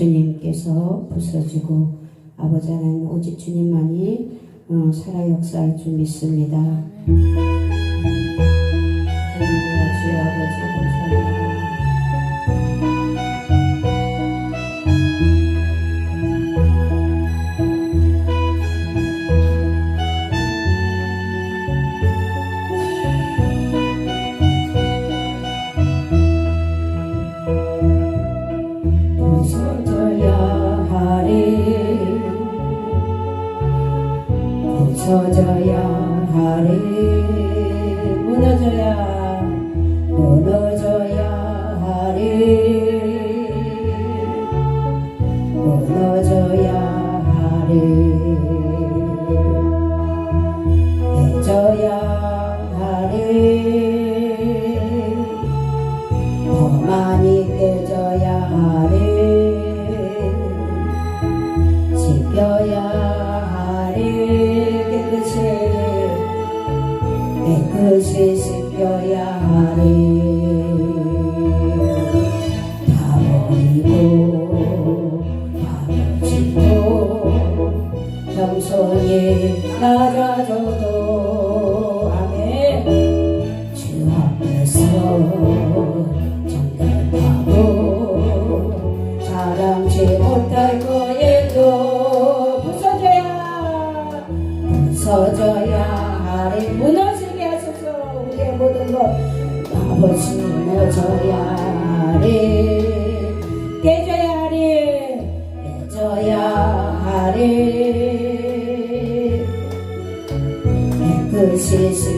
주님께서 부서지고 아버지 하나님 오직 주님만이 어, 살아 역사할 줄 믿습니다. 주여 아버지 감사합니다. 많이 깨져야 하리. 씻겨야 하리. 깨끗이 깨끗이 씻겨야 하리. 다 버리고 다 버리고 겸손히 낮아져도 아멘. 주 앞에서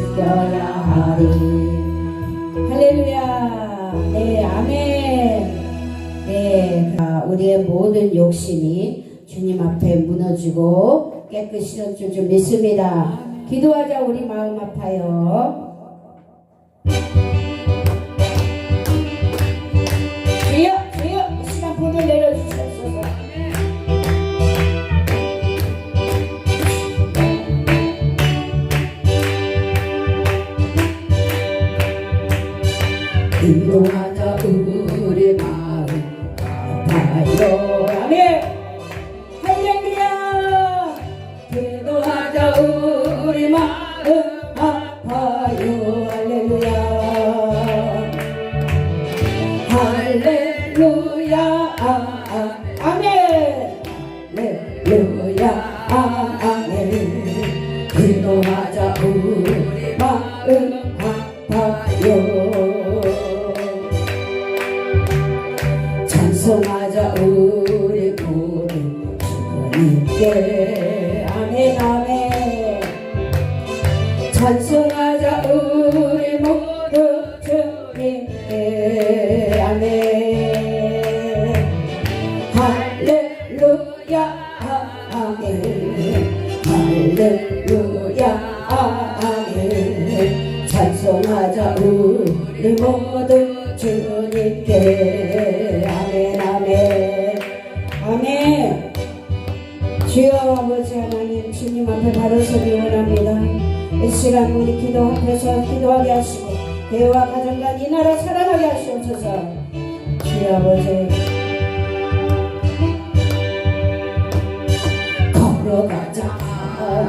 씻겨야 하리. 할렐루야. 네 아멘. 네 아, 우리의 모든 욕심이 주님 앞에 무너지고 깨끗이 줄 믿습니다. 기도하자 우리 마음 아파요 아멘 할렐루야 아멘. 찬송하자 우리 모두 주님께. 아멘 아멘. 아멘. 주여 아버지 하나님 주님 앞에 바로 서기 원합니다. 이 시간 우리 기도 앞에서 기도하게 하시고 대화 가정과 이 나라 살아나게 하시옵소서. 주여 아버지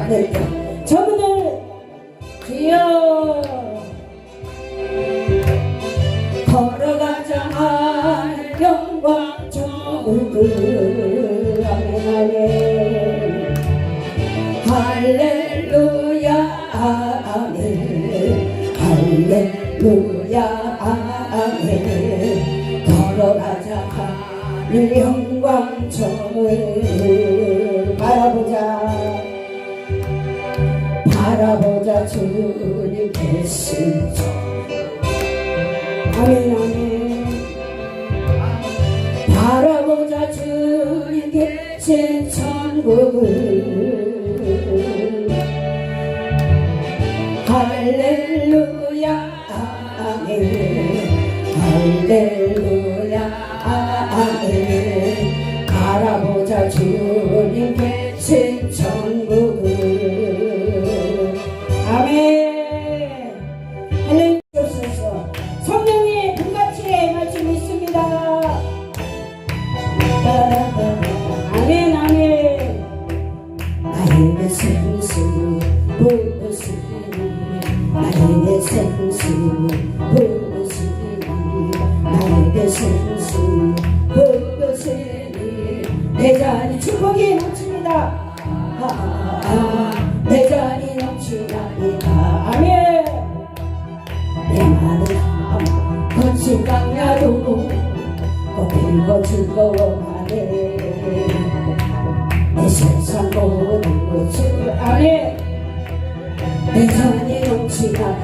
할렐루야 저분들 주여 걸어가자 하늘 영광 저분들 아멘 아멘 할렐루야 아멘 할렐루야 아멘 걸어가자 하늘 영광 저을 바라보자 바라보자 주님 계신 저 아멘 아멘. 바라보자 주님 계신 천국을. 할렐루야 아멘. 할렐루야 아멘. 바라보자 주님 계신 천국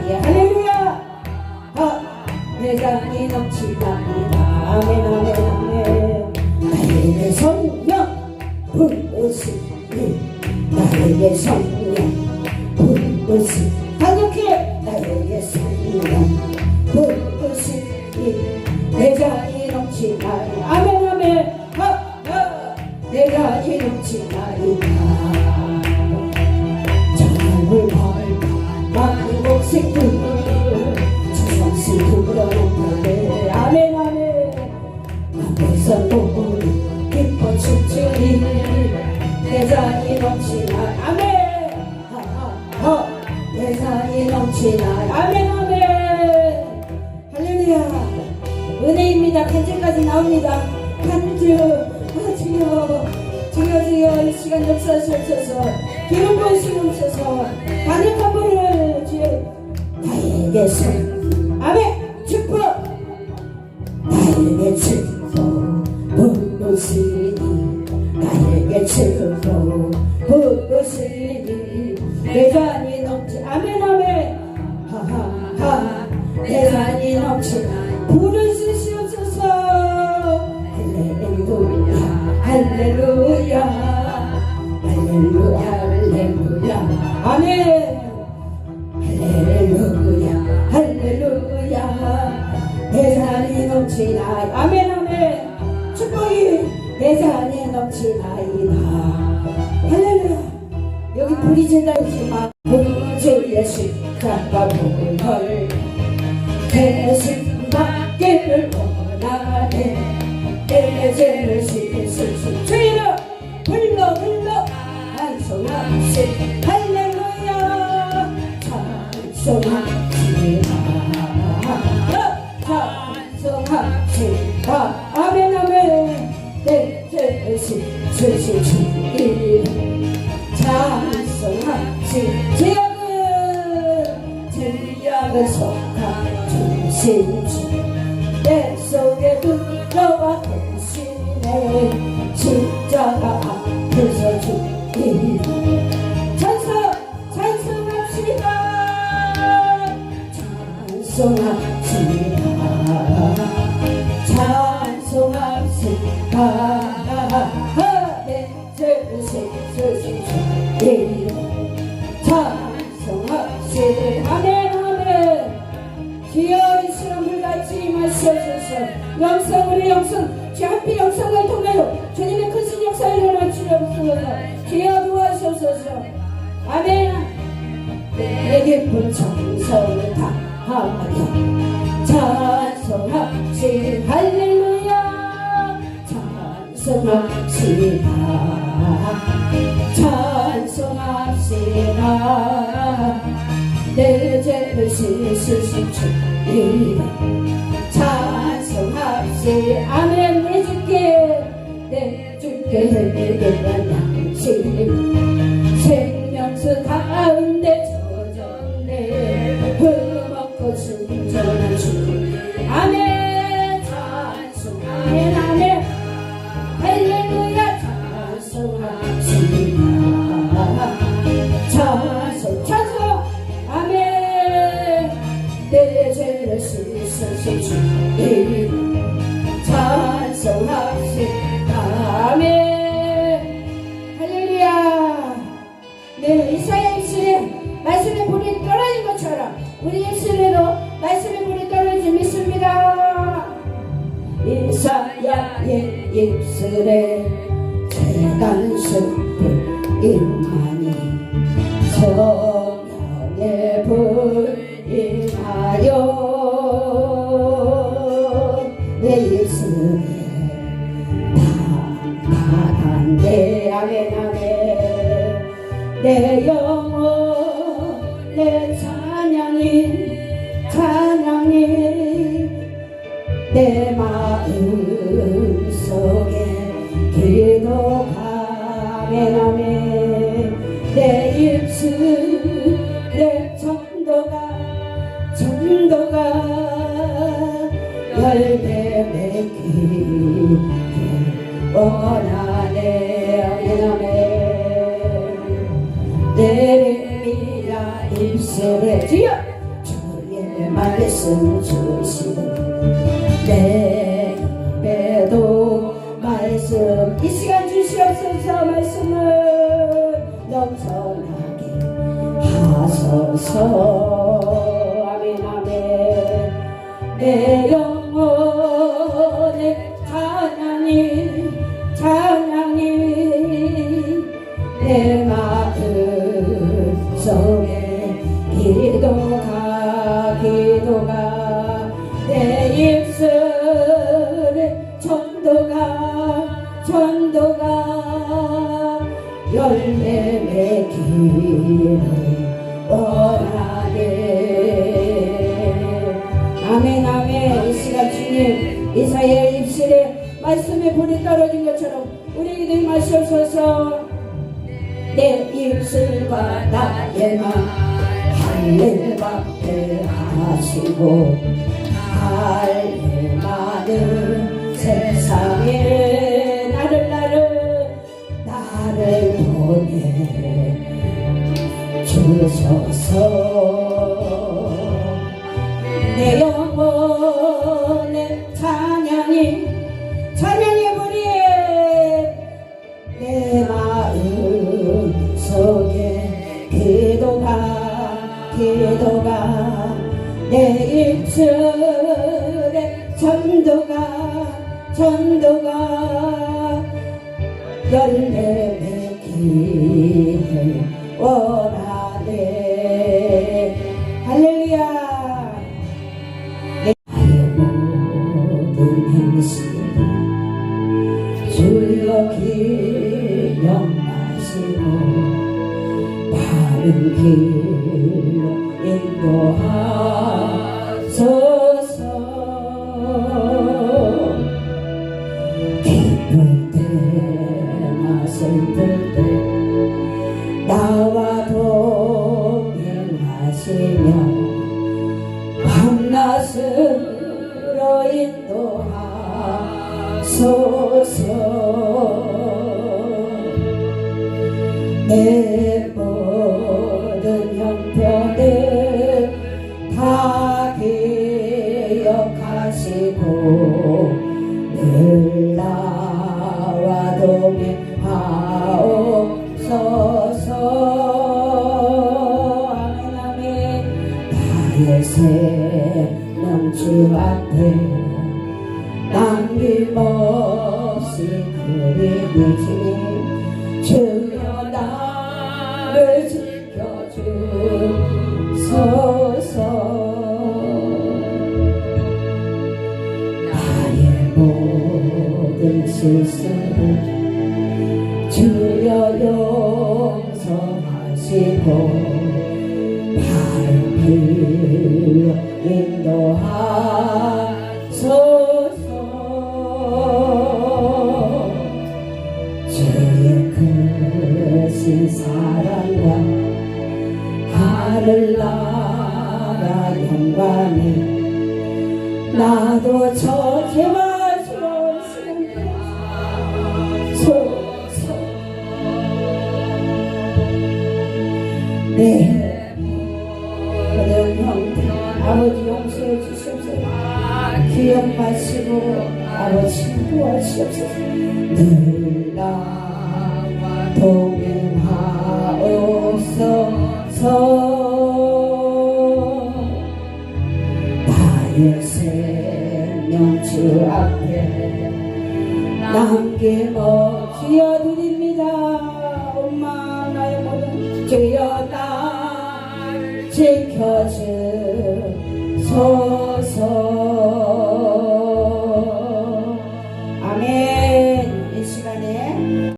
예, 할렐루야. 아, 내가 네 이 넘치다 주옵소서. 받는 선물을 주여 나에게 주 아멘. 축복. 나에게 축복. 부르시니 나에게 축복. 부르시니 내 잔이 넘치. 아멘 아멘. 하하하. 내 잔이 넘치. 부르시시옵소서. 할렐루야 할렐루야 할렐루야. 아멘. 할렐루야 할렐루야. 내 산이 넘치나이 아멘 아멘. 축복이 내 산이 넘치나이다. 할렐루야. 여기 불이 질다 없지만 영성 우리 영성 주 앞에 영성을 통하여 주님의 크신 역사를 일어나주옵소서. 주여 도와주소서 아멘. 내게 부청성을 다하며 찬송합시 할렐루야. 찬송합시다. 찬송합시다. 내 죄를 씻으신 주님 같이 아멘. 내줄게 내줄게 내겠다 당신 생명수 다음 내 입술에 전도가 전도가 열매 맺기 원하네 아멘 내립니다 입술에 주여! 주의 말씀 주시는 서 아멘 아멘. 내 영혼의 찬양이 찬양이 내 마음 속에 기도가 기도가 내 입술에 전도가 전도가 열매 맺기를 원하네 아멘 아멘 이 시간 주님 이사야의 입술에 말씀의 불이 떨어진 것처럼 우리에게도 임하시옵소서 내 입술과 나의 맘 받게 하시고 할례 많은 세상에 전도가 열매 맺기를 원하네 기억하시고 늘 나와 동행하옵소서. 아멘 아멘. 나의 생명 주 앞에 하늘 나라 영광이 나도 저 죄와 주옵소서 네 형들 아버지 용서해 주시옵소서. 기억 마시고 아버지 구하시옵소서. 늘 나와 동행